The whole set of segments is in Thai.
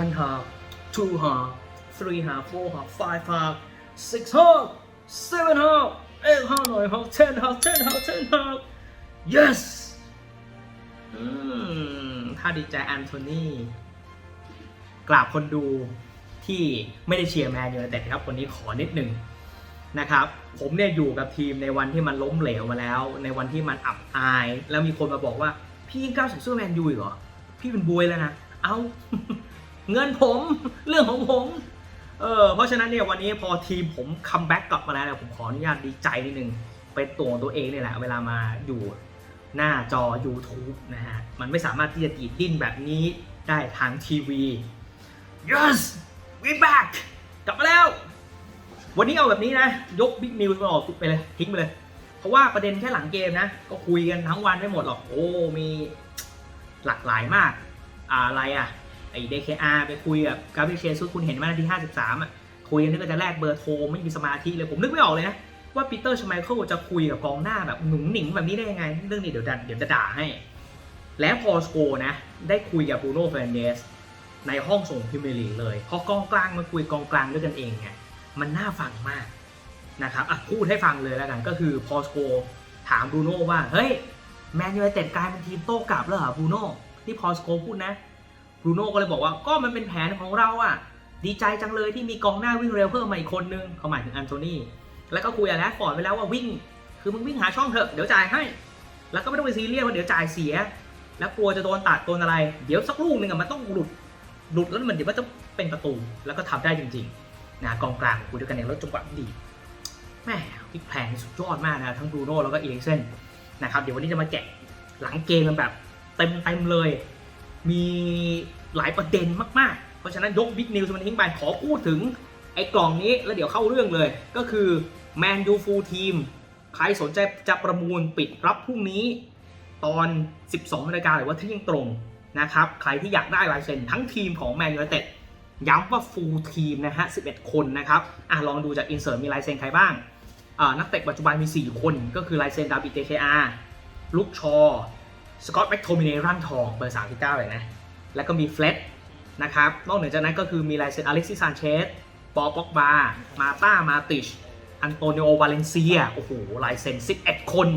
one half two half three half four half five half six half seven half eight half nine half ten half ten half ten half yes ถ้าดีใจแอนโทนีกราบคนดูที่ไม่ได้เชียร์แมนยูไนเต็ดครับวันนี้ขอนิดหนึ่งนะครับ ผมเนี่ยอยู่กับทีมในวันที่มันล้มเหลวมาแล้ว ในวันที่มันอับอาย แล้วมีคนมาบอกว่า พี่ยิ่งก้าวใส่เสื้อแมนยูอีกเหรอ พี่เป็นบวยแล้วนะ เอา เงินผมเรื่องของผมเออเพราะฉะนั้นเนี่ยวันนี้พอทีมผมคัมแบ็กกลับมาแล้วผมขออนุญาตดีใจนิดนึงเป็นตัวของตัวเองเนี่ยแหละเวลามาอยู่หน้าจอ YouTube นะฮะ มันไม่สามารถที่จะดีดดิ้นแบบนี้ได้ทางทีวี yes we back กลับมาแล้ว วันนี้เอาแบบนี้นะ ยกบิ๊กนิวส์มาออกไปเลย ทิ้งไปเลย เพราะว่าประเด็นแค่หลังเกมนะ ก็คุยกันทั้งวันไม่หมดหรอก โอ้ มีหลากหลายมาก อะไรอะ ไอ้ DKR ไปคุยกับกาเบรียลเชซุสคุณเห็นไหมนาที 53 อะ คุยกันนึกว่าจะแลกเบอร์โทรไม่มีสมาธิเลยผมนึกไม่ออกเลยนะ ว่าปีเตอร์ชไมเคิลจะคุยกับกองหน้าแบบหนุ่งหนิงแบบนี้ได้ยังไง เรื่องนี้เดี๋ยวดันเดี๋ยวจะด่าให้ แล้วพอสโกนะ ได้คุยกับบูโน่เฟรนเดสในห้องส่งพรีเมียร์ลีเลยเพราะกองกลางมาคุยกองกลางด้วยกันเองไงมันน่าฟังมากนะครับอะพูดให้ฟังเลยแล้วกันก็คือพอสโกถามบูโน่ว่าเฮ้ยแมนยูไนเต็ดกลายเป็นทีมโต้กลับแล้วเหรอบูโน่ที่พอสโกพูดนะ บรูโน่ก็เลยบอกว่าก็มันเป็นแผนของเราอะ ดีใจจังเลยที่มีกองหน้าวิ่งเร็วเพิ่มมาอีกคนนึงเขาหมายถึงอันโทนีแล้วก็คุยกับแรดฟอร์ดไปแล้วว่าวิ่ง คือมึงวิ่งหาช่องเถอะเดี๋ยวจ่ายให้ แล้วก็ไม่ต้องไปซีเรียสว่าเดี๋ยวจ่ายเสีย แล้วกลัวจะโดนตัดโดนอะไร เดี๋ยวสักลูกหนึ่งอะมันต้องหลุดหลุดแล้วมันเดี๋ยวมันจะเป็นประตูแล้วก็ทำได้จริงๆนะกองกลางคุยด้วยกันเองแล้วจังหวะดีแม่พลิกแพลงสุดยอดมากนะทั้งบรูโน่แล้วก็อีลิกเซนนะครับเดี๋ยววันนี้จะมาแกะหลังเกมกันแบบเต็มเต็มเลย มีหลายประเด็นมากๆ เพราะฉะนั้นยกบิ๊กนิวส์มันทิ้งไปขอพูดถึงไอ้กล่องนี้แล้วเดี๋ยวเข้าเรื่องเลย ก็คือแมนยูฟูลทีมใครสนใจจะประมูลปิดรับพรุ่งนี้ตอน 12นาฬิกาหรือว่าเที่ยงตรงนะครับ ใครที่อยากได้ลายเซ็นทั้งทีมของแมนยูไนเต็ดย้ำว่าฟูลทีมนะฮะ 11 คนนะครับอะลองดูจากอินเสิร์ตมีลายเซ็นใครบ้าง นักเตะปัจจุบันมี 4 คนก็คือลายเซ็นดาบิดเตเคอาร์ลุกชอ สกอตแม็กโทมิเนร่างทองเบอร์ 39 เลยนะ แล้วก็มีเฟล็ดนะครับ นอกเหนือจากนั้นก็คือมีลายเซ็นอเล็กซิสซานเชสปอป็อกบา มาต้า มาติช อันโตนิโอ วาเลนเซีย โอ้โห ลายเซ็น 11 คน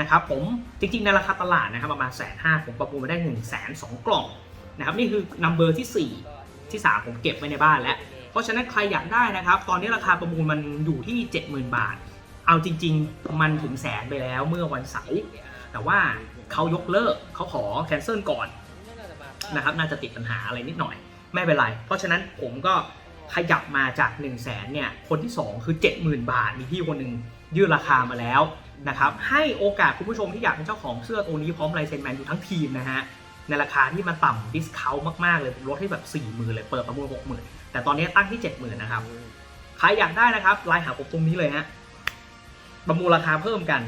นะครับผม จริงๆ ในราคาตลาดนะครับประมาณแสนห้าผมประมูลมาได้1นึ่งแสนสองกล่องนะครับนี่คือนัมเบอร์ที่ 4 ที่ 3 ผมเก็บไว้ในบ้านแล้ว เพราะฉะนั้นใครอยากได้นะครับ ตอนนี้ราคาประมูลมันอยู่ที่ 70,000 บาท เอาจริง ๆ มันถึงแสนไปแล้วเมื่อวันเสาร์แต่ว่า เขายกเลิกเขาขอแคนเซิลก่อนนะครับน่าจะติดปัญหาอะไรนิดหน่อย ไม่เป็นไร เพราะฉะนั้นผมก็ขยับมาจาก 1 0 0 0 0แสนเนี่ยคนที่ 2 คือ 70,000 บาท มีพี่คนหนึ่งยื่นราคามาแล้วนะครับให้โอกาสคุณผู้ชมที่อยากเป็นเจ้าของเสื้อตัวนี้พร้อมลายเซ็นแมนอยู่ทั้งทีมนะฮะในราคาที่มันต่ำดิสคาวมากๆเลยลดให้แบบ 40,000 เลยเปิดประมูล60,000 แต่ตอนนี้ตั้งที่ 70,000 นะครับ ใครอยากได้นะครับไลน์หาผมตรงนี้เลยฮะประมูลราคาเพิ่มกัน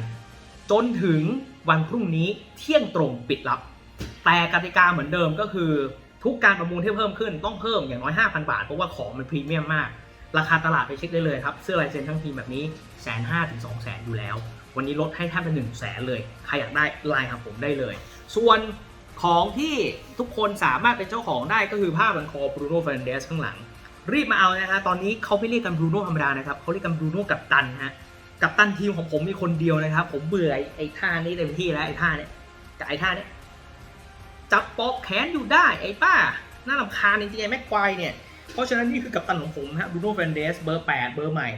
จนถึงวันพรุ่งนี้เที่ยงตรงปิดรับ แต่กติกาเหมือนเดิมก็คือทุกการประมูลที่เพิ่มขึ้นต้องเพิ่มอย่างน้อย 5,000 บาท เพราะว่าของมันพรีเมียมมาก ราคาตลาดไปเช็คได้เลยครับ เสื้อลายเซ็นทั้งทีมแบบนี้แสนห้าถึงสองแสนอยู่แล้ว วันนี้ลดให้แท่านเป็นหนึ่งแสนเลย ใครอยากได้ไลน์ครับผมได้เลย ส่วนของที่ทุกคนสามารถเป็นเจ้าของได้ก็คือผ้าบันคอบรูโน่เฟรนเดสข้างหลัง รีบมาเอานะฮะตอนนี้เขาไม่เรียกกันบรูโน่ธรรมดานะครับเขาเรียกกันบรูโน่กับตันฮะ กับตันทีมของผมมีคนเดียวนะครับ ผมเบื่อไอ้ท่านี้เต็มที่แล้วไอ้ท่าเนี้ยกับไอ้ท่าเนี้ยจับปอกแขนอยู่ได้ไอ้ป้าน่ารำคาญจริงๆไอ้แม็กควายเนี่ย เพราะฉะนั้นนี่คือกัปตันของผมฮะบรูโน่เฟนเดสเบอร์8เบอร์ใหม่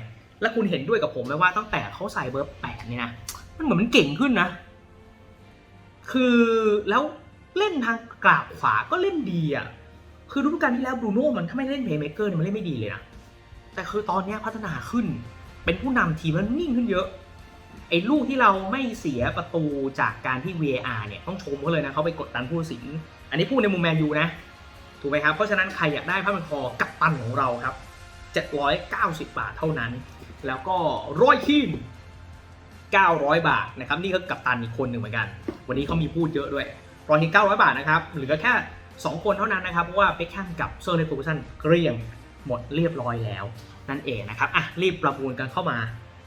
และคุณเห็นด้วยกับผมไหมว่าตั้งแต่เขาใส่เบอร์8เนี่ยนะมันเหมือนมันเก่งขึ้นนะ คือแล้วเล่นทางกราบขวาก็เล่นดีอะคือฤดูกาลที่แล้วบรูโน่มันถ้าไม่เล่นเพย์เมเกอร์เนี่ยมันเล่นไม่ดีเลยนะแต่คือตอนนี้พัฒนาขึ้น เป็นผู้นำทีมแล้วนิ่งขึ้นเยอะ ไอ้ลูกที่เราไม่เสียประตูจากการที่ VAR เนี่ยต้องชมเขาเลยนะเขาไปกดดันผู้สิน อันนี้พูดในมุมแมนยูนะ ถูกไหมครับ เพราะฉะนั้นใครอยากได้ผ้าพันคอกับตันของเราครับ 790 บาทเท่านั้น แล้วก็ร้อยทีม900 บาทนะครับนี่ก็กับตันอีกคนหนึ่งเหมือนกัน วันนี้เขามีพูดเยอะด้วยร้อยทีม900 บาทนะครับเหลือแค่ 2 คนเท่านั้นนะครับเพราะว่าเบคแฮมกับเซอร์เลฟูสันเกลี้ยงหมดเรียบร้อยแล้ว นั่นเองนะครับอะรีบประมูลกันเข้ามา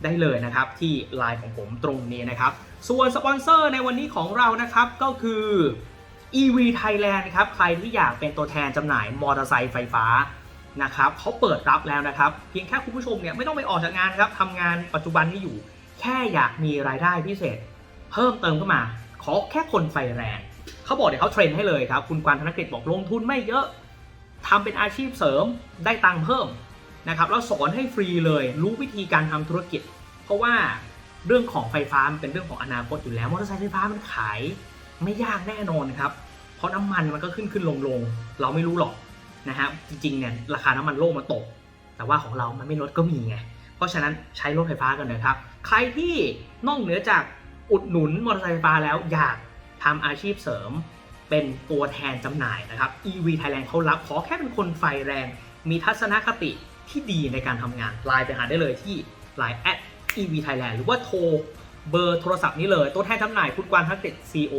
ได้เลยนะครับที่ไลน์ของผมตรงนี้นะครับ ส่วนสปอนเซอร์ในวันนี้ของเรานะครับก็คือ EV Thailand นะครับใครที่อยากเป็นตัวแทนจำหน่ายมอเตอร์ไซค์ไฟฟ้านะครับเขาเปิดรับแล้วนะครับ เพียงแค่คุณผู้ชมเนี่ยไม่ต้องไปออกจากงานครับทำงานปัจจุบันที่อยู่ แค่อยากมีรายได้พิเศษ เพิ่มเติมเข้ามา ขอแค่คนไฟแรงเขาบอกเดี๋ยวเขาเทรนให้เลยครับ คุณกวางธนกฤษบอกลงทุนไม่เยอะทำเป็นอาชีพเสริมได้ตังค์เพิ่ม นะครับแล้วสอนให้ฟรีเลยรู้วิธีการทำธุรกิจ เพราะว่าเรื่องของไฟฟ้ามันเป็นเรื่องของอนาคตอยู่แล้วมอเตอร์ไซค์ไฟฟ้ามันขายไม่ยากแน่นอนครับเพราะน้ำมันมันก็ขึ้นขึ้นลงลงเราไม่รู้หรอกนะฮะจริงๆเนี่ยราคาน้ำมันโลกมันตก แต่ว่าของเรามันไม่ลดก็มีไงเพราะฉะนั้นใช้รถไฟฟ้ากันนะครับ ใครที่นอกเหนือจากอุดหนุนมอเตอร์ไซค์ไฟฟ้าแล้วอยากทำอาชีพเสริม เป็นตัวแทนจำหน่ายนะครับ EV Thailand เขารับขอแค่เป็นคนไฟแรง มีทัศนคติ ที่ดีในการทำงานไลน์ไปหาได้เลยที่ Line at EV Thailand หรือว่าโทรเบอร์โทรศัพท์นี้เลยตัวแทนจำหน่ายคุณกวางทักษิณ CEO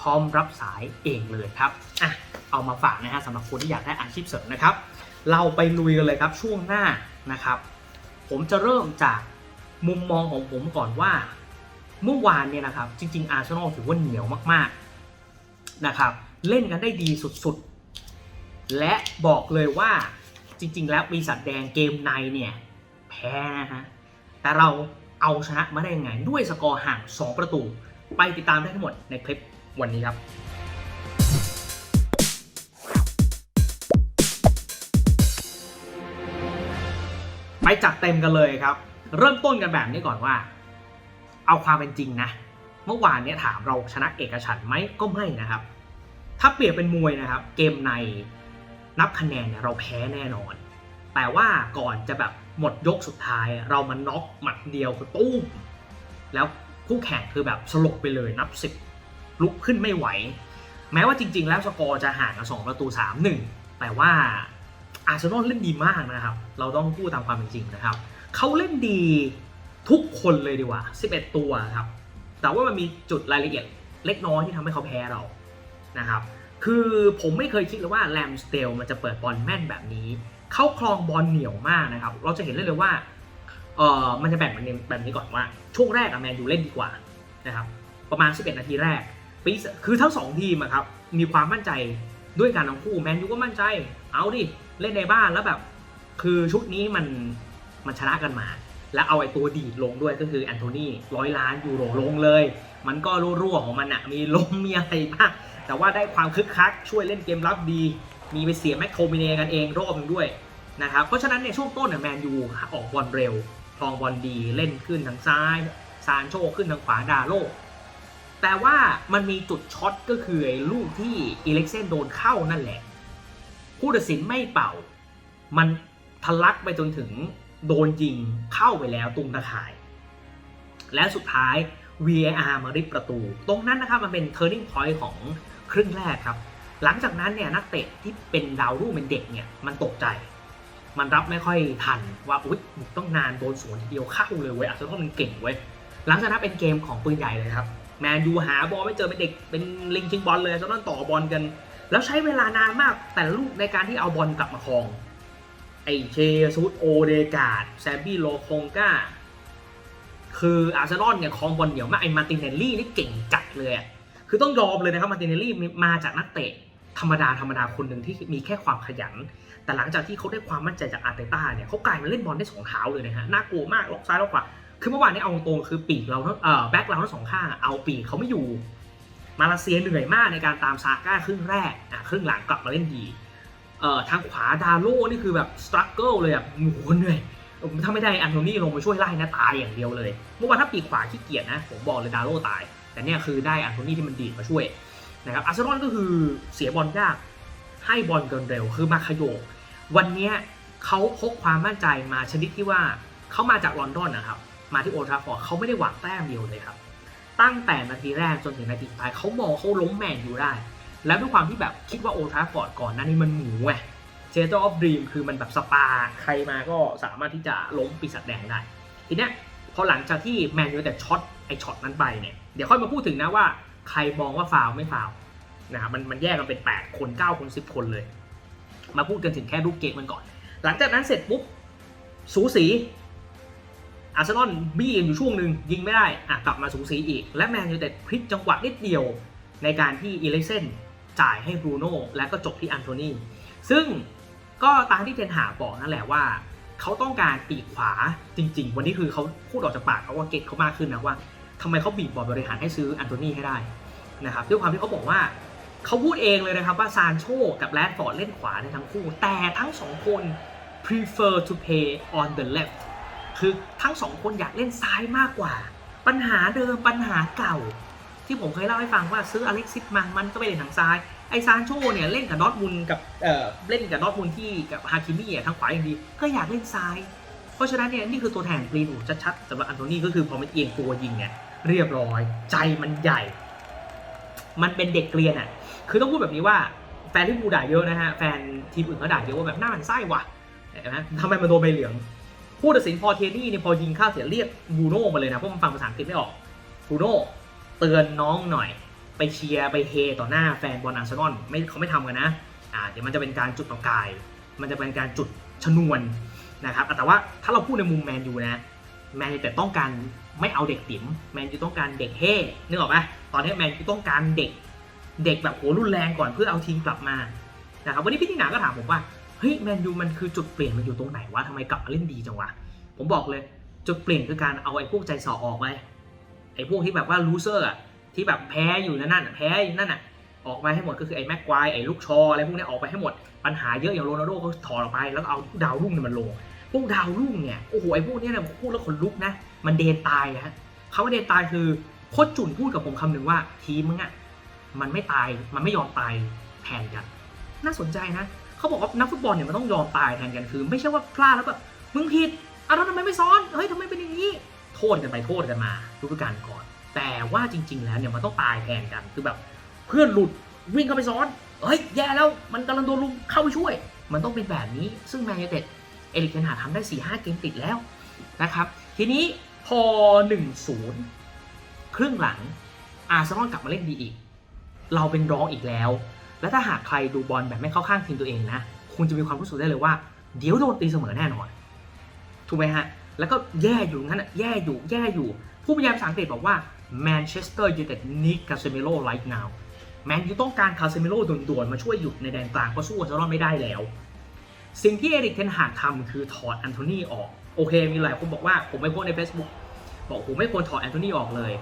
พร้อมรับสายเองเลยครับอะเอามาฝากนะฮะสำหรับคนที่อยากได้อาชีพเสริมนะครับ เราไปลุยกันเลยครับช่วงหน้านะครับ ผมจะเริ่มจากมุมมองของผมก่อนว่า เมื่อวานเนี่ยนะครับ จริง ๆ อาร์เซนอลถือว่าเหนียวมากๆนะครับ เล่นกันได้ดีสุดๆ และบอกเลยว่า จริง ๆ แล้วปีศาจแดงเกมในเนี่ยแพ้นะฮะแต่เราเอาชนะมาได้ยังไง ด้วยสกอร์ห่าง 2 ประตู ไปติดตามได้ทั้งหมดในคลิปวันนี้ครับไปจัดเต็มกันเลยครับ เริ่มต้นกันแบบนี้ก่อนว่า เอาความเป็นจริงนะ เมื่อวานเนี้ยถามเราชนะเอกฉันไหมก็ไม่นะครับ ถ้าเปรียบเป็นมวยนะครับ เกมใน นับคะแนนเนี่ยเราแพ้แน่นอน แต่ว่าก่อนจะแบบหมดยกสุดท้าย เรามันน็อกหมัดเดียวคือตุ้มแล้วคู่แข่งคือแบบสลบไปเลยนับสิบลุกขึ้นไม่ไหว แม้ว่าจริง ๆ แล้วสกอร์จะห่างกันสองประตูสามหนึ่งแต่ว่าอาร์เซนอลเล่นดีมากนะครับ เราต้องพูดตามความเป็นจริงนะครับ เขาเล่นดีทุกคนเลยดีกว่า 11 ตัวครับ แต่ว่ามันมีจุดรายละเอียดเล็กน้อยที่ทำให้เขาแพ้เรานะครับ คือผมไม่เคยคิดเลยว่าแรมสเตลมันจะเปิดบอลแม่นแบบนี้ เขาคลองบอลเหนียวมากนะครับ เราจะเห็นได้เลยว่าเออมันจะแบ่งเป็นแบบนี้ก่อนว่า ช่วงแรกอะแมนยูเล่นดีกว่านะครับประมาณ 11 นาทีแรกปีคือทั้งสองทีมอะครับมีความมั่นใจด้วยกันทั้งคู่แมนยูก็มั่นใจ เอาดิ เล่นในบ้านแล้วแบบ คือชุดนี้มันมันชนะกันมา แล้วเอาไอ้ตัวดีดลงด้วยก็คือแอนโทนีร้อยล้านยูโรลงเลย มันก็รั่วๆของมันอะมีลมมีอะไรบ้าง แต่ว่าได้ความคึกคัก ช่วยเล่นเกมรับดี มีไปเสียแม็กโทมิเนกันเองรอบหนึงด้วยนะครับเพราะฉะนั้นในช่วงต้นเนี่ยแมนยูออกบอลเร็วคลองบอลดีเล่นขึ้นทางซ้ายซานโชขึ้นทางขวาดาโลแต่ว่ามันมีจุดช็อตก็คือลูกที่อีเล็กเซนโดนเข้านั่นแหละ ผู้ตัดสินไม่เป่า มันทะลักไปจนถึงโดนยิงเข้าไปแล้วตุงตะข่าย และสุดท้าย VAR มาริบประตู ตรงนั้นนะครับมันเป็น turning point ของ ครึ่งแรกครับ หลังจากนั้นเนี่ยนักเตะที่เป็นดาวรุ่งเป็นเด็กเนี่ยมันตกใจ มันรับไม่ค่อยทันว่าอุ๊ยต้องนานโดนสวนทีเดียวเข้าเลยเว้ยอาจจะต้องมันเก่งเว้ยหลังจากนั้นเป็นเกมของปืนใหญ่เลยครับแมนยูหาบอลไม่เจอเป็นเด็กเป็นลิงชิงบอลเลยจะต้องต่อบอลกัน แล้วใช้เวลานานมากแต่ลูกในการที่เอาบอลกลับมาครองไอเชซูดโอเดกาดแซมบี้โลคงกาคืออาร์เซนอลเนี่ยครองบอลเหนียวมากไอมาตินเนลลี่นี่เก่งจัดเลยอะ คือต้องยอมเลยนะครับมาร์ตินเนลลี่มาจากนักเตะธรรมดาธรรมดาคนหนึ่งที่มีแค่ความขยัน แต่หลังจากที่เขาได้ความมั่นใจจากอาร์เตต้าเนี่ยเขากลายมาเล่นบอลได้สองเท้าเลยนะฮะน่ากลัวมากล็อกซ้ายล็อกขวาคือเมื่อวานนี้เอาตรงคือปีกเราเอ่อแบ็คเราทั้งสองข้างเอาปีกเขาไม่อยู่ มาเลเซียเหนื่อยมากในการตามซาก้าครึ่งแรกอะครึ่งหลังกลับมาเล่นดีเอ่อทางขวาดาโล่นี่คือแบบสตรัคเกิลเลยอะโหเหนื่อยถ้าไม่ได้อันโทนี่ลงมาช่วยไล่นะตายอย่างเดียวเลย เมื่อวานถ้าปีกขวาขี้เกียจนะผมบอกเลยดาโลตาย แต่เนี่ยคือได้อันโทนี่ที่มันดีดมาช่วยนะครับอาร์เซนอลก็คือเสียบอลยากให้บอลเกินเร็วคือมาขยโยกวันนี้เขาพกความมั่นใจมาชนิดที่ว่าเขามาจากลอนดอนนะครับ มาที่โอทราฟอร์ดเขาไม่ได้หวังแต้มเดียวเลยครับ ตั้งแต่นาทีแรกจนถึงนาทีสุดท้ายเขามองเขาล้มแมนอยู่ได้ แล้วด้วยความที่แบบคิดว่าโอทราฟอร์ดก่อนหน้านี้มันหมูไงเจเตอร์ออฟดรีมคือมันแบบสปา ใครมาก็สามารถที่จะล้มปีศาจแดงได้ ทีเนี้ยพอหลังจากที่แมนยูแต่ช็อตไอช็อตนั้นไปเนี่ย เดี๋ยวค่อยมาพูดถึงนะว่า ใครมองว่าฟาวไม่ฟาวนะครับมันมันแยกกันเป็น 8 คน 9 คน 10 คนเลย มาพูดกันถึงแค่รูปเกมมันก่อน หลังจากนั้นเสร็จปุ๊บสูสีอาร์เซนอลบี้กันอยู่ช่วงหนึ่งยิงไม่ได้อะกลับมาสูสีอีก และแมนยูแต่พลิกจังหวะนิดเดียวในการที่อีเลเซนจ่ายให้บรูโน่และก็จบที่อันโทนีซึ่งก็ตามที่เทนหาบอกนั่นแหละว่า เขาต้องการปีกขวาจริง ๆ วันนี้คือเขาพูดออกจากปากเขาว่าเก็ตเขามากขึ้นนะว่า ทำไมเขาบีบบอร์ดบริหารให้ซื้ออันโทนีให้ได้นะครับด้วยความที่เขาบอกว่าเขาพูดเองเลยนะครับว่าซานโชกับแรดฟอร์ดเล่นขวาในทั้งคู่ แต่ทั้งสองคน prefer to play on the left คือทั้งสองคนอยากเล่นซ้ายมากกว่า ปัญหาเดิมปัญหาเก่า ที่ผมเคยเล่าให้ฟังว่าซื้ออเล็กซิสมามันก็ไปเล่นทางซ้าย ไอซานโชเนี่ยเล่นกับดอทมุนกับเอ่อเล่นกับดอทมุนที่กับฮาคิมี่อะทางขวาอย่างดีก็อยากเล่นซ้าย เพราะฉะนั้นเนี่ยนี่คือตัวแทนกรีนวูดชัดๆสำหรับอันโทนีก็คือพอมันเอียงตัวยิงเนี่ย เรียบร้อย ใจมันใหญ่ มันเป็นเด็กเรียนอะ คือต้องพูดแบบนี้ว่าแฟนที่บูด่าเยอะนะฮะ แฟนทีมอื่นก็ด่าเยอะว่าแบบหน้ามันไส้ว่ะเห็นไหมทำไมมันโดนใบเหลือง ผู้ตัดสินพอเทนี่เนี่ยพอยิงเข้าเสียเรียกบูโน่มาเลยนะ เพราะมันฟังภาษาอังกฤษไม่ออก บูโน่เตือนน้องหน่อย ไปเชียร์ไปเฮต่อหน้าแฟนบอลอาร์เซนอลไม่เขาไม่ทำกันนะ อ่า เดี๋ยวมันจะเป็นการจุดประกาย มันจะเป็นการจุดชนวนนะครับ แต่ว่าถ้าเราพูดในมุมแมนยูนะ แมนยูแต่ต้องการ ไม่เอาเด็กติ๋มแมนยูต้องการเด็กเฮ่นึกออกปะตอนนี้แมนยูต้องการเด็ก เด็กแบบโหรุนแรงก่อนเพื่อเอาทีมกลับมานะครับวันนี้พี่ตินาก็ถามผมว่าเฮ้ยแมนยูมันคือจุดเปลี่ยนมันอยู่ตรงไหนวะทำไมกลับมาเล่นดีจังวะผมบอกเลยจุดเปลี่ยนคือการเอาไอ้พวกใจสอออกไปไอ้พวกที่แบบว่าลูเซอร์อะที่แบบแพ้อยู่นั่นน่ะแพ้อยู่นั่นน่ะออกมาให้หมดก็คือไอ้แม็กควายไอ้ลูกชออะไรพวกนี้ออกไปให้หมดปัญหาเยอะอย่างโรนัลโดก็ถอดออกไปแล้วเอาดาวรุ่งเนี่ยมันลงพวกดาวรุ่งเนี่ยโอ้โหไอ้พวกเนี้ยเนี่ยพูดแล้วขนลุกนะ มันเดนตายนะฮะเขาเดนตายคือโคชจุนพูดกับผมคำหนึ่งว่าทีมมึงอะมันไม่ตายมันไม่ยอมตายแทนกัน น่าสนใจนะเขาบอกว่านักฟุตบอลเนี่ยมันต้องยอมตายแทนกันคือ ไม่ใช่ว่าพลาดแล้วแบบมึงผิดอะแล้วทำไมไม่ซ้อนเฮ้ยทำไมเป็นอย่างนี้โทษกันไปโทษกันมาฤดูกาลก่อน แต่ว่าจริง ๆ แล้วเนี่ยมันต้องตายแทนกันคือแบบ เพื่อนหลุดวิ่งเข้าไปซ้อนเฮ้ยแย่แล้วมันกำลังโดนลุมเข้าไปช่วย มันต้องเป็นแบบนี้ซึ่งแมนยูเต็ดเอริกเทนหาทำได้4 5เกมติดแล้วนะครับทีนี้ พอ 1-0 ครึ่งหลัง อาร์เซนอลกลับมาเล่นดีอีก เราเป็นร้องอีกแล้ว และถ้าหากใครดูบอลแบบไม่เข้าข้างทีมตัวเองนะ คุณจะมีความรู้สึกได้เลยว่า เดี๋ยวโดนตีเสมอแน่นอน ถูกไหมฮะ แล้วก็แย่อยู่งั้นอะแย่อยู่ แย่อยู่ ผู้บรรยายภาษาอังกฤษบอกว่า Manchester United need Casemiro right now แมนยูต้องการคาเซมิโร่ด่วนๆ มาช่วยหยุดในแดนกลางเพราะสู้อาร์เซนอลไม่ได้แล้ว สิ่งที่เอริกเทนหากทำคือถอดแอนโทนีออก โอเค มีหลายคนบอกว่าผมไม่โพสใน Facebook บอกผมไม่ควรถอดแอนโทนีออกเลย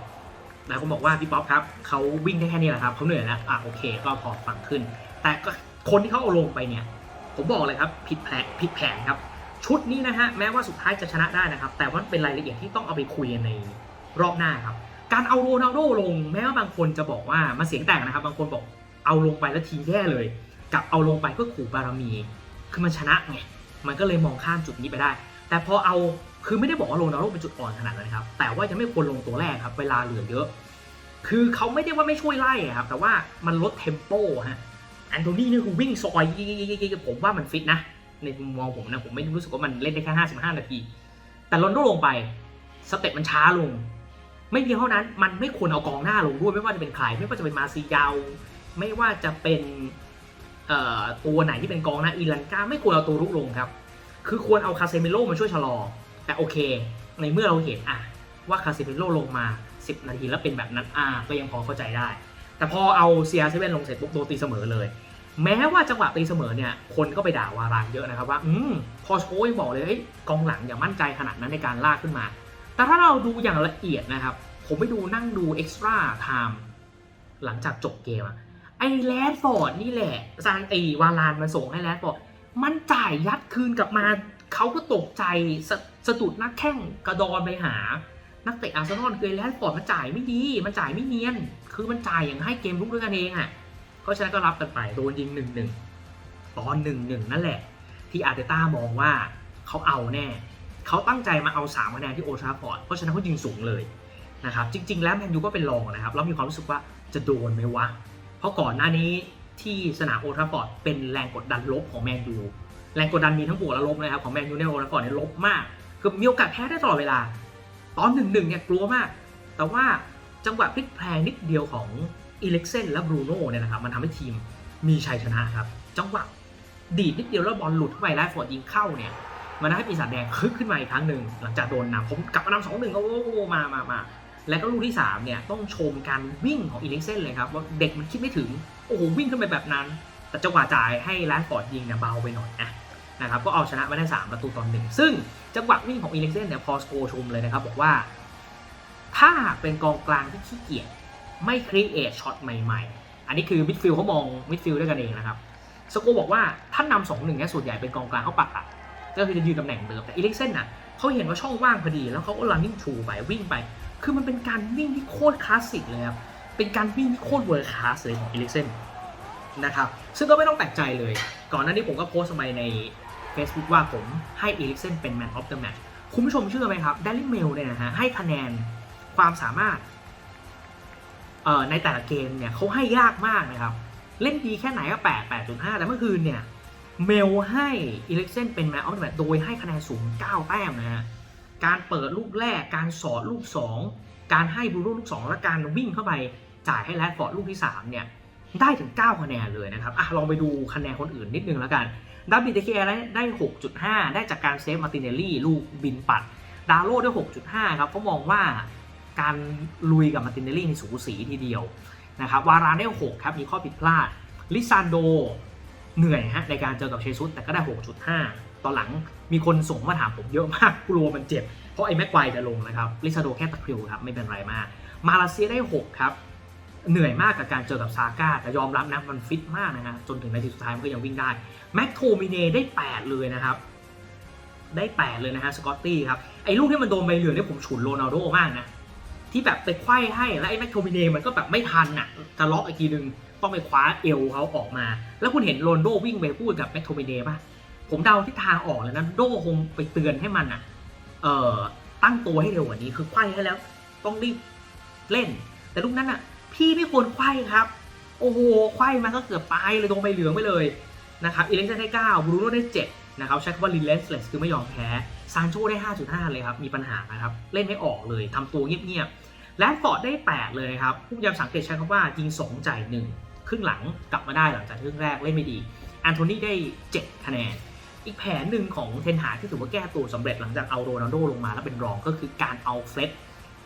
หลายคนบอกว่าพี่ป๊อปครับเขาวิ่งได้แค่นี้แหละครับเขาเหนื่อยแล้วอะโอเค ก็พอฟังขึ้น แต่ก็คนที่เขาเอาลงไปเนี่ย ผมบอกเลยครับผิดแผนผิดแผนครับ ชุดนี้นะฮะแม้ว่าสุดท้ายจะชนะได้นะครับ แต่ว่าเป็นรายละเอียดที่ต้องเอาไปคุยในรอบหน้าครับ การเอาโรนัลโดลง แม้ว่าบางคนจะบอกว่ามาเสียงแตกนะครับ บางคนบอกเอาลงไปแล้วทีแย่เลย กับเอาลงไปเพื่อขู่บารมี คือมันชนะไงมันก็เลยมองข้ามจุดนี้ไปได้ แต่พอเอา คือไม่ได้บอกว่าโรนัลโดเป็นจุดอ่อนขนาดนั้นครับ แต่ว่ายังไม่ควรลงตัวแรกครับ เวลาเหลือเยอะ คือเขาไม่ได้ว่าไม่ช่วยไล่อะครับ แต่ว่ามันลดเทมโปฮะแอนโทนีนี่คือวิ่งซอยผมว่ามันฟิตนะ ในมุมมองผมนะ ผมไม่รู้สึกว่ามันเล่นได้แค่ 55 นาที แต่โรนัลโดลงไป สเต็ปมันช้าลง ไม่เพียงเท่านั้น มันไม่ควรเอากองหน้าลงด้วย ไม่ว่าจะเป็นใคร ไม่ว่าจะเป็นมาซียาว ไม่ว่าจะเป็นตัวไหนที่เป็นกองหน้าอีลันกาไม่ควรเอาตัวรุกลงครับ คือควรเอาคาเซมิโลมาช่วยชะลอ แต่โอเค ในเมื่อเราเห็นอะว่าคาเซมิโลลงมา 10 นาทีแล้วเป็นแบบนั้นอะก็ยังพอเข้าใจได้ แต่พอเอาเซียเซเว่นลงเสร็จปุ๊บโดนตีเสมอเลย แม้ว่าจังหวะตีเสมอเนี่ย คนก็ไปด่าวารานเยอะนะครับว่า อืมพอโชยบอกเลยเฮ้ยกองหลังอย่ามั่นใจขนาดนั้นในการลากขึ้นมา แต่ถ้าเราดูอย่างละเอียดนะครับ ผมไปดูนั่งดูเอ็กซ์ตร้าไทม์หลังจากจบเกมอะไอ้แรดฟอร์ดนี่แหละซานตีวาลานมันส่งให้แรดฟอร์ดมันจ่ายยัดคืนกลับมาเขาก็ตกใจส สะดุดนักแข้งกระดอนไปหา นักเตะอาร์เซนอลคือแรดฟอร์ดมันจ่ายไม่ดีมันจ่ายไม่เนียน คือมันจ่ายอย่างให้เกมลุกด้วยกันเองอะเพราะฉะนั้นก็รับกันไปโดนยิงหนึ่งหนึ่งตอนหนึ่งหนึ่งนั่นแหละ ที่อาร์เตต้ามองว่าเขาเอาแน่เขาตั้งใจมาเอา3คะแนนที่โอทราฟอร์ดเพราะฉะนั้นเขายิงสูงเลยนะครับจริง ๆ แล้วแมนยูก็เป็นรองนะครับแล้วมีความรู้สึกว่าจะโดนไหมวะ เพราะก่อนหน้านี้ที่สนามโอทราฟอร์ดเป็นแรงกดดันลบของแมนยูแรงกดดันมีทั้งบวกและลบนะครับของแมนยูในโอทราฟอร์ดเนี่ยลบมาก คือมีโอกาสแพ้ได้ตลอดเวลา ตอนหนึ่งหนึ่งเนี่ยกลัวมาก แต่ว่าจังหวะพลิกแพลงนิดเดียวของอีเล็กเซนและบรูโน่เนี่ยนะครับมันทำให้ทีมมีชัยชนะครับ จังหวะดีดนิดเดียวแล้วบอลหลุดเข้าไปแล้วฟอร์ดยิงเข้าเนี่ยมันทำให้ปีศาจแดงคึกขึ้นมาอีกครั้งหนึ่งหลังจากโดนนำผมกลับมานำสองหนึ่งก็โอ้โหมามามาแล้วก็ลูกที่ 3 เนี่ย ต้องชมการวิ่งของอีลิกเซนเลยครับ ว่าเด็กมันคิดไม่ถึง โอ้โห วิ่งขึ้นไปแบบนั้น แต่จังหวะจ่ายให้แรดฟอร์ดยิงเนี่ยเบาไปหน่อยนะนะครับก็เอาชนะมาได้ 3 ประตูต่อหนึ่งซึ่ง จังหวะวิ่งของอีเล็กเซนเนี่ยพอสโกชมเลยนะครับ บอกว่า ถ้าเป็นกองกลางที่ขี้เกียจไม่ครีเอทช็อตใหม่ ๆ อันนี้คือมิดฟิลด์เขามองมิดฟิลด์ด้วยกันเองนะครับสโกบอกว่าถ้านำสองหนึ่งเนี่ยส่วนใหญ่เป็นกองกลางเขาปักหลักก็คือจะยืนตำแหน่งเดิมแต่อีเล็กเซนน่ะเขาเห็นว่าช่องว่างพอดี แล้วเขาก็ running through ไปวิ่งไป คือมันเป็นการวิ่งที่โคตรคลาสสิกเลยครับเป็นการวิ่งที่โคตรเวิร์คลาสเลยของอีเล็กเซนนะครับซึ่งก็ไม่ต้องแปลกใจเลย ก่อนหน้านี้ผมก็โพสต์ไปใน Facebook ว่าผมให้อีล็กเซนเป็น Man of the Match คุณผู้ชมเชื่อไหมครับ Daily Mail เนี่ยนะฮะให้คะแนนความสามารถในแต่ละเกมเนี่ยเขาให้ยากมากนะครับ เล่นดีแค่ไหนก็8 8.5แต่เมื่อคืนเนี่ย เมลให้อีเล็กเซนเป็น Man of the Match โดยให้คะแนนสูง 9 แต้มนะฮะ การเปิดลูกแรก การสอดลูก 2 การให้บรูโน่ลูก 2 และการวิ่งเข้าไป จ่ายให้แรดฟอร์ดลูกที่ 3 เนี่ย ได้ถึง 9 คะแนนเลยนะครับ อะลองไปดูคะแนนคนอื่นนิดนึงแล้วกัน ดับบิเตเคได้ 6.5 ได้จากการเซฟมาติเนลลี่ลูกบินปัด ดาโร่ได้ 6.5 ครับเขามองว่าการลุยกับมาติเนลลี่ในสูสีทีเดียวนะครับวารานได้ 6 ครับ มีข้อผิดพลาด ลิซานโดเหนื่อยฮะในการเจอกับเชซุสแต่ก็ได้ 6.5 ตอนหลังมีคนส่งมาถามผมเยอะมากกลัวมันเจ็บ เพราะไอ้แม็กไกวจะลงนะครับ ลิซาโดแค่ตะคริวครับ ไม่เป็นไรมาก มาเลเซียได้ 6 ครับ เหนื่อยมากกับการเจอกับซาก้าแต่ยอมรับนะมันฟิตมากนะฮะจนถึงนาทีสุดท้ายมันก็ยังวิ่งได้แม็กโทมิเนได้ 8 เลยนะครับ ได้ 8 เลยนะฮะสกอตตี้ครับไอ้ลูกที่มันโดนใบเหลืองเนี่ยผมฉุนโรนัลโดมากนะที่แบบไปไขว้ให้แล้วไอ้แม็กโทมิเนมันก็แบบไม่ทันอะจะล็อกอีกทีนึงต้องไปคว้าเอวเขาออกมา แล้วคุณเห็นโรนลโดวิ่งไปพูดกับแม็กโทมิเนป่ะผมเดาทิศทางออกเลยนะโดคงไปเตือนให้มันอะเอ่อตั้งตัวให้เร็วกว่านี้คือไขว้ให้แล้ว ต้องรีบเล่น แต่ลูกนั้นอะ พี่ไม่ควรไขว้ครับ โอ้โหไขว้มันก็เกือบตายเลยโดนใบเหลืองไปเลยนะครับอีเล็กซ์ได้9บรูโน่ได้ 7 นะครับใช้คำว่า relentless คือไม่ยอมแพ้ซานโชได้ 5.5 เลยครับ มีปัญหานะครับ เล่นไม่ออกเลยทำตัวเงียบๆแลนฟอร์ดได้ 8 เลยครับ ผู้ยามสังเกตใช้คำว่ายิง 2 จ่าย 1 ครึ่งหลังกลับมาได้หลังจากครึ่งแรกเล่นไม่ดีแอนโทนีได้ 7 คะแนน อีกแผนหนึ่งของเทนหาที่ถือว่าแก้ตัวสำเร็จหลังจากเอาโรนัลโดลงมาแล้วเป็นรองก็คือการเอาเฟล็ด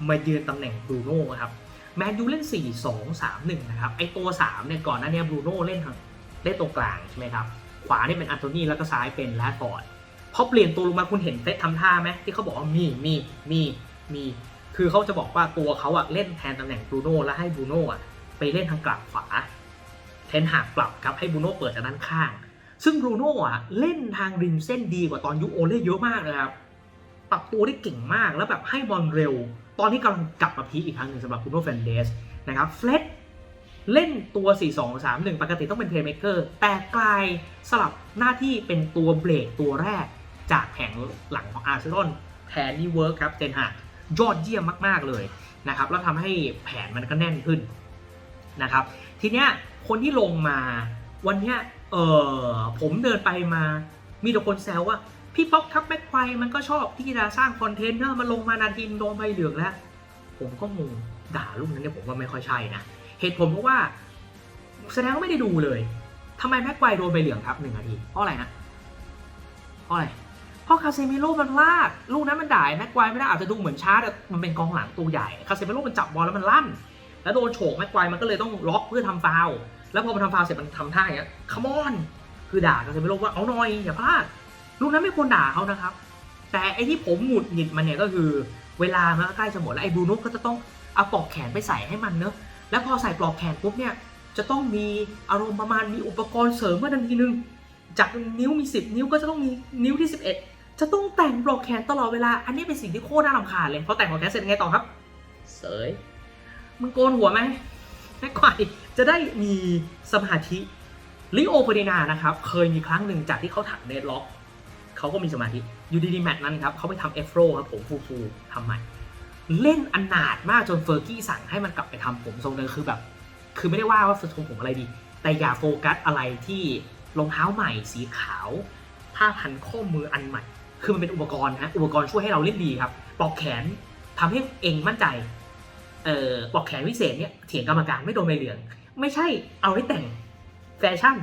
มายืนตำแหน่งบรูโน่ครับ แมนยูเล่น 4 2 3 1 นะครับ ไอตัว 3 เนี่ย ก่อนหน้านี้บรูโน่เล่นทางเล่นตรงกลางใช่ไหมครับ ขวาเนี่ยเป็นอันโทนีแล้วก็ซ้ายเป็นแรดฟอร์ดพอเปลี่ยนตัวลงมาคุณเห็นเฟสทำท่าไหมที่เขาบอกว่ามีมีมีมี คือเขาจะบอกว่าตัวเขาอะเล่นแทนตำแหน่งบรูโน่แล้วให้บรูโน่อะไปเล่นทางกลับขวาเทนหากปรับครับให้บรูโน่เปิดจากด้านข้าง ซึ่งบรูโน่อะเล่นทางริมเส้นดีกว่าตอนยุโอเล่เยอะมากนะครับปรับตัวได้เก่งมากแล้วแบบให้บอลเร็ว ตอนนี้กำลังกลับมาพีคอีกครั้งหนึ่งสำหรับบูโน่แฟนเดสนะครับเฟลดเล่นตัว 4-2-3-1 ปกติต้องเป็นเพลย์เม k เกอร์แต่กลายสลับหน้าที่เป็นตัวเบรกตัวแรก จากแผงหลังของอาร์เซนอลแผนนี้เวิร์คครับเจนหากยอดเยี่ยมมาก ๆ เลยนะครับแล้วทำให้แผนมันก็แน่นขึ้นนะครับทีเนี้ยคนที่ลงมาวันเนี้ยเออผมเดินไปมา มีแต่คนแซวว่า พี่ป๊อกทับแม็กควายมันก็ชอบที่จะสร้างคอนเทนเนอะมาลงมานาทีนโดนใบเหลืองแล้ว ผมก็งงด่าลูกนั้นเนี่ยผมว่าไม่ค่อยใช่นะ เหตุผลเพราะว่า แสดงว่าไม่ได้ดูเลยทำไมแม็กควายโดนใบเหลืองครับหนึ่งนาทีเพราะอะไรนะเพราะอะไรเพราะคาเซมิโร่มันลาก ลูกนั้นมันด่ายแม็กควายไม่ได้อาจจะดูเหมือนช้าแต่มันเป็นกองหลังตัวใหญ่คาเซมิโร่มันจับบอลแล้วมันลั่น แล้วโดนโฉกแม็กควายมันก็เลยต้องล็อกเพื่อทำฟาวล์แล้วพอมันทำฟาวล์เสร็จมันทำท่าอย่างเงี้ยคัมอนคือด่าคาเซมิโร่ว่าเอาหน่อยอย่าพลาด ลูกนั้นไม่ควรด่าเขานะครับ แต่ไอที่ผมหงุดหงิดมันเนี่ยก็คือ เวลามันใกล้จะหมดแล้วไอ้บรูโน่ก็จะต้องเอาปลอกแขนไปใส่ให้มันเนอะแล้วพอใส่ปลอกแขนปุ๊บเนี่ยจะต้องมีอารมณ์ประมาณมีอุปกรณ์เสริมมาทันทีนึง จากนิ้วมี 10 นิ้วก็จะต้องมีนิ้วที่ 11 จะต้องแต่งปลอกแขนตลอดเวลา อันนี้เป็นสิ่งที่โคตรน่ารำคาญเลยพอแต่งปลอกแขนเสร็จไงต่อครับ เสยมึงโกนหัวไหมแม่ควายจะได้มีสมาธิลิโอเปเดนานะครับ เคยมีครั้งหนึ่งจากที่เขาถักเดดล็อก เขาก็มีสมาธิอยู่ดีๆแมตช์นั้นครับเขาไปทำเอฟโรครับผมฟูฟูทำใหม่ เล่นอนาถมากจนเฟอร์กี้สั่งให้มันกลับไปทำผมทรงเดิมคือแบบ คือไม่ได้ว่าว่าทรงผมอะไรดี แต่อย่าโฟกัสอะไรที่รองเท้าใหม่สีขาว ผ้าพันข้อมืออันใหม่ คือมันเป็นอุปกรณ์นะอุปกรณ์ช่วยให้เราเล่นดีครับปลอกแขนทำให้เองมั่นใจเอ่อปลอกแขนวิเศษเนี่ยเถียงกรรมการไม่โดนใบเหลือง ไม่ใช่เอาให้แต่งแฟชั่น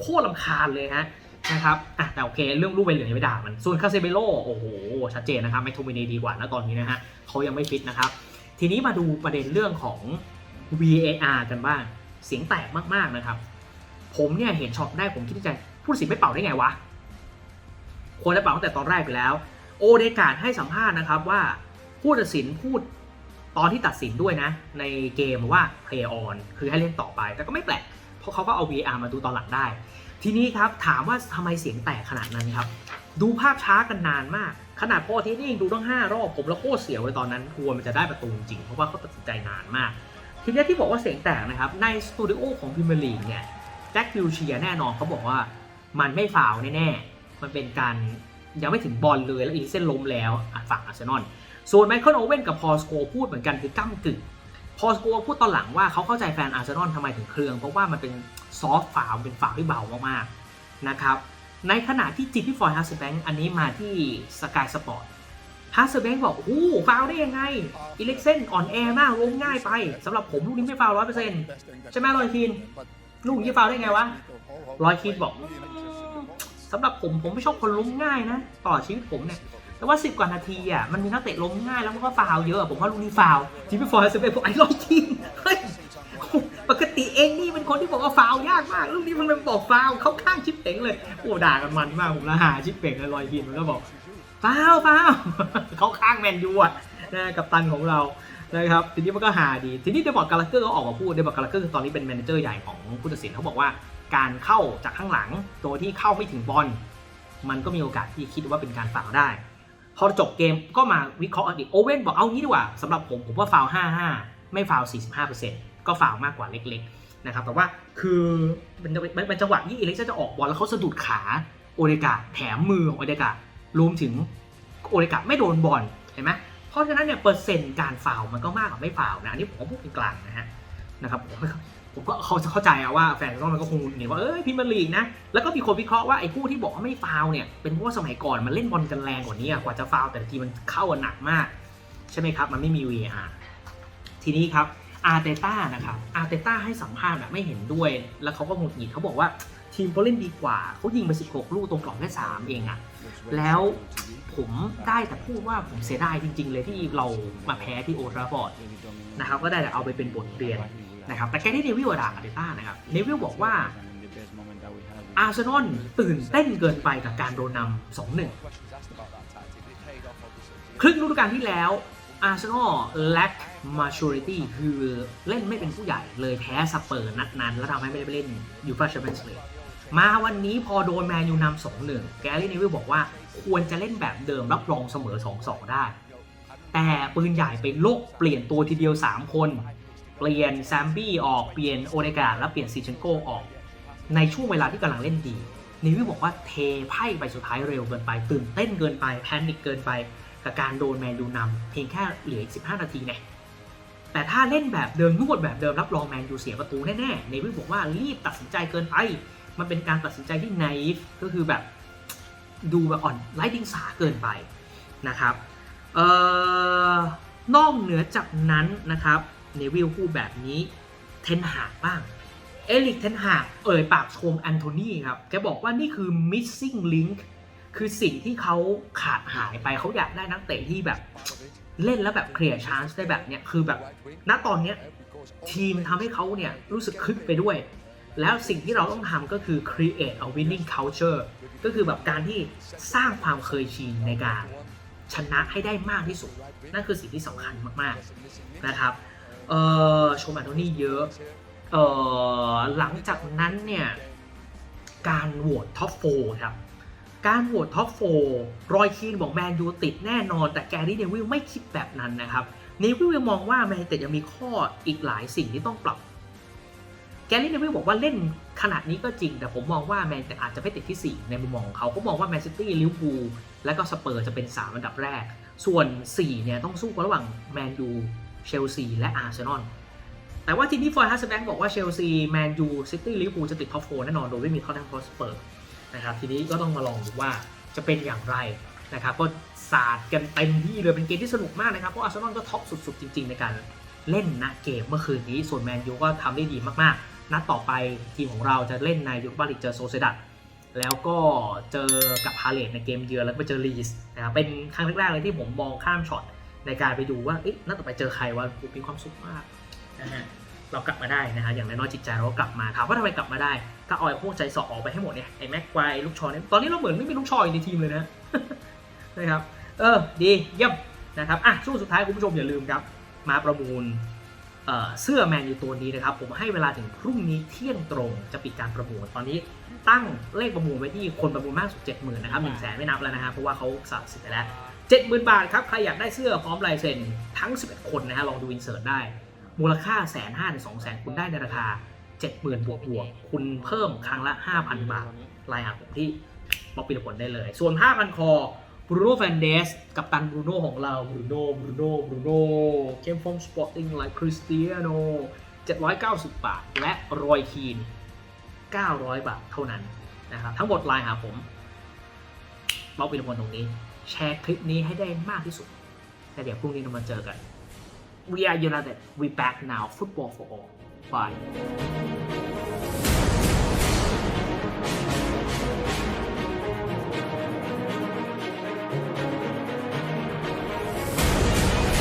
โคตรลำคาญเลยฮะ นะครับอะแต่โอเคเรื่องลูกใบเหลืองย่าไปด่ามันส่วนคาเซเบโลโอ้โหชัดเจนนะครับแมคโทมินีดีกว่านะตอนนี้นะฮะเขายังไม่ฟิตนะครับ ทีนี้มาดูประเด็นเรื่องของ VAR กันบ้าง เสียงแตกมากๆนะครับ ผมเนี่ยเห็นช็อตแรกผมคิดในใจผู้ตัดสินไม่เป่าได้ไงวะควรจะเป่าตั้งแต่ตอนแรกไปแล้ว โอเดกาดให้สัมภาษณ์นะครับว่าผู้ตัดสินพูดตอนที่ตัดสินด้วยนะ ในเกมว่า play on คือให้เล่นต่อไป แต่ก็ไม่แปลกเพราะเขาก็เอา VR มาดูตอนหลังได้ ทีนี้ครับถามว่าทำไมเสียงแตกขนาดนั้นครับ ดูภาพช้ากันนานมาก ขนาดพ่อที่นี่ยังดูต้อง5รอบผมแล้วโคตรเสียวเลยตอนนั้นกลัวมันจะได้ประตูจริงเพราะว่าเขาตัดสินใจนานมาก ทีนี้ที่บอกว่าเสียงแตกนะครับในสตูดิโอของพิมเมอร์ลีกเนี่ยแจ็ควิลเชียแน่นอนเขาบอกว่ามันไม่ฟาวแน่ๆ มันเป็นการยังไม่ถึงบอลเลยแล้วอีลิเซนล้มแล้วฝั่งอาร์เซนอลส่วนไมเคิลโอเว่นกับพอสโกพูดเหมือนกันคือก้ากึ่งพอสโกพูดตอนหลังว่าเขาเข้าใจแฟนอาร์เซนอลทำไมถึงเครืองเพราะว่ามันเป็น ซอฟต์ฟาวเป็นฟาวที่เบามากๆนะครับในขณะที่จิมมี่ฟอยด์ฮัสเซอร์แบงค์อันนี้มาที่สกายสปอร์ตฮัสเซอร์แบงค์บอกโอ้ฟาวได้ยังไงอีเล็กเซนอ่อนแอมากล้มง่ายไปสำหรับผมลูกนี้ไม่ฟาวร้อยเปอร์เซ็นต์ใช่ไหมรอยคีนลูกนี้ฟาวได้ไงวะรอยคีนบอกสำหรับผมผมไม่ชอบคนล้มง่ายนะ ต่อชีวิตผมเนี่ยแต่ว่า 10 กว่านาทีอะมันมีนักเตะล้มง่ายแล้วมันก็ฟาวเยอะผมว่าลูกนี้ฟาวจิมมี่ฟอยด์ฮัสเซอร์แบงค์บอกไอ้รอยคีนเฮ้ย ปกติเองนี่เป็นคนที่บอกว่าฟาวยากมากลูกนี้มันเป็นบอกฟาวเขาข้างชิปเป๋งเลยโอ้ด่ากันมันมากผมละหาชิปเป๋งเลยลอยพินมันก็บอกฟาวฟาวเขาข้างแมนยูอะนะกับตันของเรานะครับทีนี้มันก็หาดีทีนี้เดบอร์ดกาลเกอร์เขาออกมาพูดเดบอร์ดกาลเกอร์ตอนนี้เป็นแมเนเจอร์ใหญ่ของผู้ตัดสินเขาบอกว่าการเข้าจากข้างหลังโดยที่เข้าไม่ถึงบอลมันก็มีโอกาสที่คิดว่าเป็นการฟาวได้ พอจบเกมก็มาวิเคราะห์อีกโอเว่นบอกเอางี้ดีกว่าสำหรับผมผมว่าฟาว 5-5 ไม่ฟาวล์45% ก็ฟาวมากกว่าเล็กๆนะครับแต่ว่าคือเป็นเป็นเป็นจังหวะที่เอเล็กซ์จะออกบอลแล้วเขาสะดุดขาโอเดกาแถมมือของโอเดการวมถึงโอเดกาไม่โดนบอลเห็นไหมเพราะฉะนั้นเนี่ยเปอร์เซ็นต์การฟาวมันก็มากกว่าไม่ฟาวนะอันนี้ผมก็พูดกลางนะฮะนะครับผมก็เขาเข้าใจอะว่าแฟนก็มันก็คงเห็นว่าเอ้ยพิมพ์ลีกนะแล้วก็มีคนวิเคราะห์ว่าไอ้ผู้ที่บอกว่าไม่ฟาวเนี่ยเป็นเพราะว่าสมัยก่อนมันเละนบอลกันแรงกว่านี้กว่าจะฟาวแต่ทีมันเข้าหนักมาก ใช่ไหมครับ มันไม่มี VAR ทีนี้ครับ อาร์เตต้านะครับอาร์เตต้าให้สัมภาษณ์แบบไม่เห็นด้วย แล้วเขาก็หงุดหงิดเขาบอกว่าทีมเขาเล่นดีกว่า เขายิงไป16 ลูกตรงกรอบแค่3เองอะแล้วผมได้แต่พูดว่าผมเสียดายจริง ๆ เลยที่เรามาแพ้ที่โอทราฟอร์ดนะครับก็ได้แต่เอาไปเป็นบทเรียนนะครับแต่แค่ที่เนวิลด่าอาร์เตต้านะครับเนวิลบอกว่าอาร์เซนอลตื่นเต้นเกินไปกับการโดนนำ2-1ครึ่งฤดูกาลที่แล้วอาร์เซนอล lack maturity คือเล่นไม่เป็นผู้ใหญ่เลยแพ้สเปอร์นัดนั้น แล้วทำให้ไม่ได้ไปเล่นยูฟ่าแชมเปี้ยนส์ลีกมาวันนี้พอโดนแมนยูนำ2-1แกรี่เนวิลบอกว่าควรจะเล่นแบบเดิมรับรองเสมอ 2-2 ได้ แต่ปืนใหญ่ไปโลกเปลี่ยนตัวทีเดียว 3 คน เปลี่ยนแซมบี้ออกเปลี่ยนโอเดการ์และเปลี่ยนซีเชนโกออก ในช่วงเวลาที่กำลังเล่นดีเนวิลบอกว่าเทไพ่ไปสุดท้ายเร็วเกินไป ตื่นเต้นเกินไปแพนิคเกินไป กับการโดนแมนยูนำเพียงแค่เหลืออีก15 นาทีไง แต่ถ้าเล่นแบบเดิมนวดแบบเดิมรับรองแมนยูเสียประตูแน่ๆเนวิลบอกว่ารีบตัดสินใจเกินไป มันเป็นการตัดสินใจที่ไนฟก็คือแบบดูแบบอ่อนไร้ดิงสาเกินไปนะครับเอ่อนอกเหนือจากนั้นนะครับเนวิลพูดแบบนี้เทนหากบ้าง เอลิกเทนหากเอ่ยปากชมแอนโทนีครับแกบอกว่านี่คือ missing link คือสิ่งที่เขาขาดหายไปเขาอยากได้นักเตะที่แบบ เล่นแล้วแบบเคลียร์ชานส์ได้แบบเนี้ยคือแบบณตอนเนี้ยทีมทำให้เขาเนี่ยรู้สึกคึกไปด้วย แล้วสิ่งที่เราต้องทำก็คือ create a winning culture ก็คือแบบการที่สร้างความเคยชินในการชนะให้ได้มากที่สุด นั่นคือสิ่งที่สำคัญมากๆนะครับเออชมแอนโทนี่เยอะเออหลังจากนั้นเนี่ยการโหวตท็อปโฟครับ การโหวตท็อปโฟรอยคีนบอกแมนยูติดแน่นอน แต่แกรี่เนวิลไม่คิดแบบนั้นนะครับเนวิลมองว่าแมนยูแต่ยังมีข้ออีกหลายสิ่งที่ต้องปรับ แกรี่เนวิลบอกว่าเล่นขนาดนี้ก็จริง แต่ผมมองว่าแมนแต่อาจจะไม่ติดที่ 4 ในมุมมองของเขาก็มองว่าแมนซิตี้ลิเวอร์พูลและก็สเปอร์จะเป็น 3 อันดับแรก ส่วน 4 เนี่ยต้องสู้กันระหว่างแมนยูเชลซีและอาร์เซนอลแต่ว่าทีนี้ฟอยฮัสแบงค์บอกว่าเชลซีแมนยูซิตี้ลิเวอร์พูลจะติดท็อปโฟแน่นอนโดยไม่มีท็อตแนมฮอสเปอร์ นะครับทีนี้ก็ต้องมาลองดูว่าจะเป็นอย่างไรนะครับก็สาดกันเต็มที่เลยเป็นเกมที่สนุกมากนะครับเพราะอาร์เซนอลก็ท็อปสุดๆ จริง ๆ ในการเล่นนะเกมเมื่อคืนนี้ส่วนแมนยูก็ทำได้ดีมากๆ นัดต่อไปทีมของเราจะเล่นในยูโรปาลีกเจอโซเซดัดแล้วก็เจอกับพาเลตในเกมเยือนแล้วก็ไปเจอลีสนะครับเป็นครั้งแรกๆเลยที่ผมมองข้ามช็อตในการไปดูว่าเอ๊ะนัดต่อไปเจอใครวะมีความสุขมากนะฮะเรากลับมาได้นะฮะอย่างน้อยจิตใจเราก็กลับมาถามว่าทำไมกลับมาได้ ถ้าเอาไอ้พวกใจสอออกไปให้หมดเนี่ยไอ้แม็กไกวลูกชอเนี่ยตอนนี้เราเหมือนไม่มีลูกชออยู่ในทีมเลยนะนะครับเออดีเยี่ยมนะครับอะช่วงสุดท้ายคุณผู้ชมอย่าลืมครับ มาประมูลเเสื้อแมนยูตัวนี้นะครับผมให้เวลาถึงพรุ่งนี้เที่ยงตรงจะปิดการประมูลตอนนี้ตั้งเลขประมูลไว้ที่คนประมูลมากสุด 70,000นะครับ1 0 0 0 0แสนไม่นับแล้วนะฮะเพราะว่าเขาสับสิทธิ์ไปแล้ว 70,000 บาทครับ ใครอยากได้เสื้อพร้อมลายเซ็นทั้ง 11 คนนะฮะลองดูอินเสิร์ตได้ มูลค่าแสนห้าถึงสองแสนคุณได้ในราคา 70,000บวกบวกคุณเพิ่มครั้งละ 5,000 บาทไลน์หาผมที่ป๊อปปี้ผลได้เลย ส่วนผ้าพันคอบรูโน่แฟนเดสกับตันบรูโน่ของเราบรูโน่บรูโน่บรูโน่เกมฟอมสปอร์ติ้งไลค์คริสเตียโน790 บาท และรอยคีน 900 บาทเท่านั้นนะครับทั้งหมดไลน์หาผมป๊อปปี้ผลตรงนี้ แชร์คลิปนี้ให้ได้มากที่สุดแล้วเดี๋ยวพรุ่งนี้เรามาเจอกัน We are united we back now football for all Bye.